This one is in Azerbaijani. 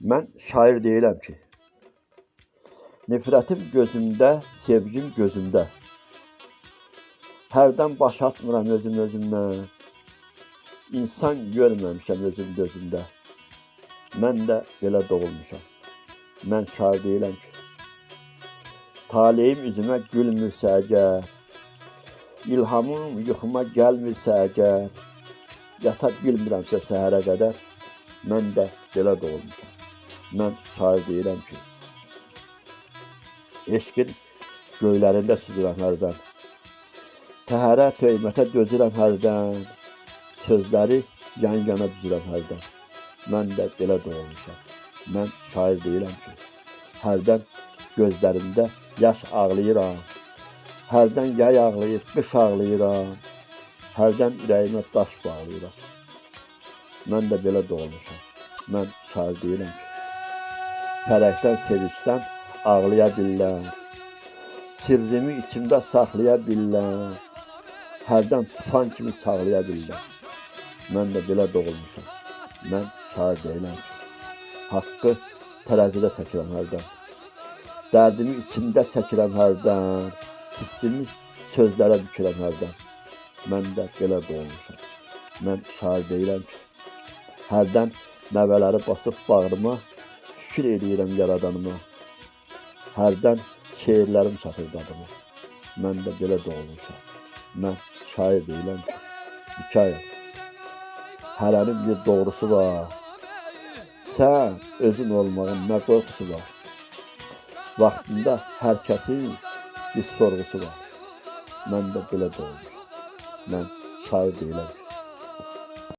Mən şair deyiləm ki. Nifrətim gözümdə, sevgim gözümdə. Hərdən baş atmıram özüm özümdən. İnsan görməmişəm özüm gözümdə. Mən də belə doğulmuşam. Mən şair deyiləm ki. Taleyim üzümə gülmürsə əgər, ilhamım yuxuma gəlmirsə əgər, yata bilmirəmsə səhərə qədər, mən də belə doğulmuşam. Mən şair deyirəm ki, eşqin göylərində süzürəm hərdən. Təhərə, töymətə dözürəm hərdən. Sözləri yan-yana düzürəm hərdən. Mən də belə doğulmuşam. Mən şair deyirəm ki, hərdən gözlərimdə yaş ağlayıram. Hərdən yay ağlayır, qış ağlayıram. Hərdən ürəyimə daş bağlayıram. Mən də belə doğulmuşam. Mən şair deyirəm ki, fərəhdən, sevincdən ağlaya bilirəm. Sirrimi içimdə saxlaya bilirəm. Hərdən tufan kimi çağlaya bilirəm. Mən də belə doğulmuşam. Mən şair deyiləm haqqı tərəzidə çəkirəm hərdən. Dərdimi içimdə çəkirəm hərdən. Hissimi sözlərə bükürəm hərdən. Mən də belə doğulmuşam. Mən şair deyiləm ki, hərdən nəvələri basıb bağrıma, şükür edirəm yaradanıma. Hərdən şeirlərim çatır dadıma. Mən də belə doğulmuşam. Mən şair deyiləm ki, hikayə. Hərənin bir doğrusu var. Sən özün olmağın nə qorxusu var. Vaxtında hər kəsin bir sorğusu var. Mən də belə doğmuşam. Mən şair deyiləm